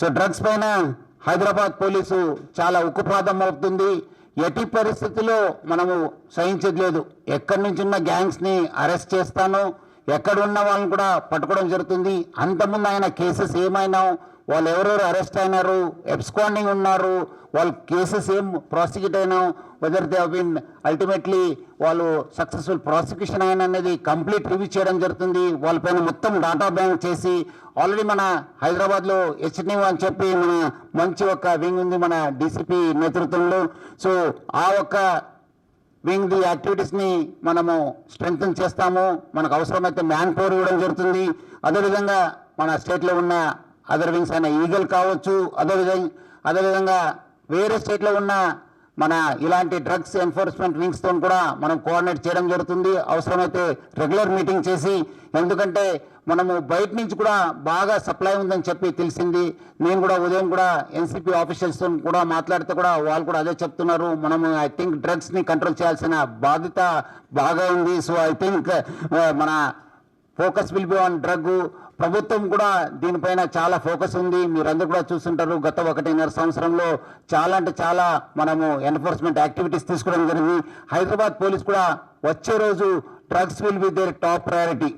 So drugs పైన Hyderabad police చాలా ఉక్కుపాదం అవుతుంది ఎట్టి పరిస్థితుల్లో మనము సహించట్లేదు. ఎక్కడి నుంచి ఉన్న గ్యాంగ్స్ని అరెస్ట్ చేస్తాను. ఎక్కడ ఉన్న వాళ్ళని కూడా పట్టుకోవడం జరుగుతుంది. అంతకుముందు ఆయన కేసెస్ ఏమైనా వాళ్ళు ఎవరెవరు అరెస్ట్ అయినారు ఎబ్స్కాండింగ్ ఉన్నారు వాళ్ళ కేసెస్ ఏం ప్రాసిక్యూట్ అయినా వెదర్ దే బిన్ అల్టిమేట్లీ వాళ్ళు సక్సెస్ఫుల్ ప్రాసిక్యూషన్ అయిన అనేది కంప్లీట్ రివ్యూ చేయడం జరుగుతుంది. వాళ్ళపైన మొత్తం డాటా బ్యాంక్ చేసి ఆల్రెడీ మన హైదరాబాద్లో హెచ్ఎన్యూ అని చెప్పి మన మంచి ఒక వింగ్ ఉంది మన డీసీపీ నేతృత్వంలో. సో ఆ ఒక్క వింగ్ ది యాక్టివిటీస్ని మనము స్ట్రెంగ్తన్ చేస్తాము. మనకు అవసరమైతే మ్యాన్ పవర్ ఇవ్వడం జరుగుతుంది. అదేవిధంగా మన స్టేట్లో ఉన్న అదర్ వింగ్స్ అయిన ఈగల్ కావచ్చు. అదేవిధంగా అదేవిధంగా వేరే స్టేట్లో ఉన్న మన ఇలాంటి డ్రగ్స్ ఎన్ఫోర్స్మెంట్ వింగ్స్తో కూడా మనం కోఆర్డినేట్ చేయడం జరుగుతుంది. అవసరమైతే రెగ్యులర్ మీటింగ్ చేసి ఎందుకంటే మనము బయట నుంచి కూడా బాగా సప్లై ఉందని చెప్పి తెలిసింది. నేను కూడా ఉదయం కూడా ఎన్సిపి ఆఫీషియల్స్తో కూడా మాట్లాడితే కూడా వాళ్ళు కూడా అదే చెప్తున్నారు. మనము ఐ థింక్ డ్రగ్స్ని కంట్రోల్ చేయాల్సిన బాధ్యత బాగా ఉంది. సో ఐ థింక్ మన focus will be on drug. ప్రభుత్వం కూడా దీనిపైన చాలా ఫోకస్ ఉంది. మీరందరూ కూడా చూస్తుంటారు గత ఒకటిన్నర సంవత్సరంలో చాలా అంటే చాలా మనము ఎన్ఫోర్స్మెంట్ యాక్టివిటీస్ తీసుకోవడం జరిగింది. హైదరాబాద్ పోలీస్ కూడా వచ్చే రోజు drugs will be their top priority.